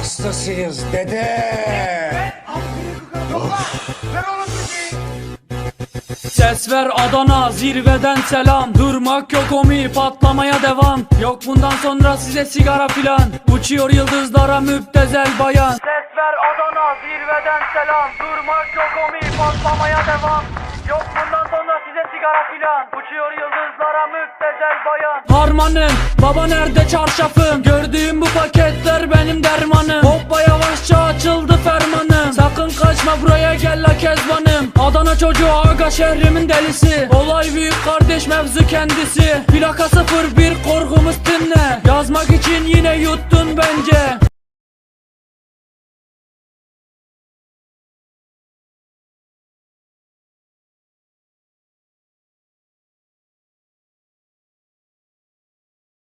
hastasıyız dede. Ses ver Adana zirveden selam. Durmak yok omi patlamaya devam. Yok bundan sonra size sigara filan. Uçuyor yıldızlara müptezel bayan. Ses ver Adana zirveden selam. Durmak yok omi patlamaya devam. Yok bundan sonra size sigara filan. Uçuyor yıldızlara müptezel bayan. Harmanım baba nerede çarşafım? Gördüğüm bu paketler benim dermanım kaçma buraya gel la kezbanım. Adana çocuğu aga şehrimin delisi. Olay büyük kardeş mevzu kendisi. Plaka 01 korkumuz dinle. Yazmak için yine yuttum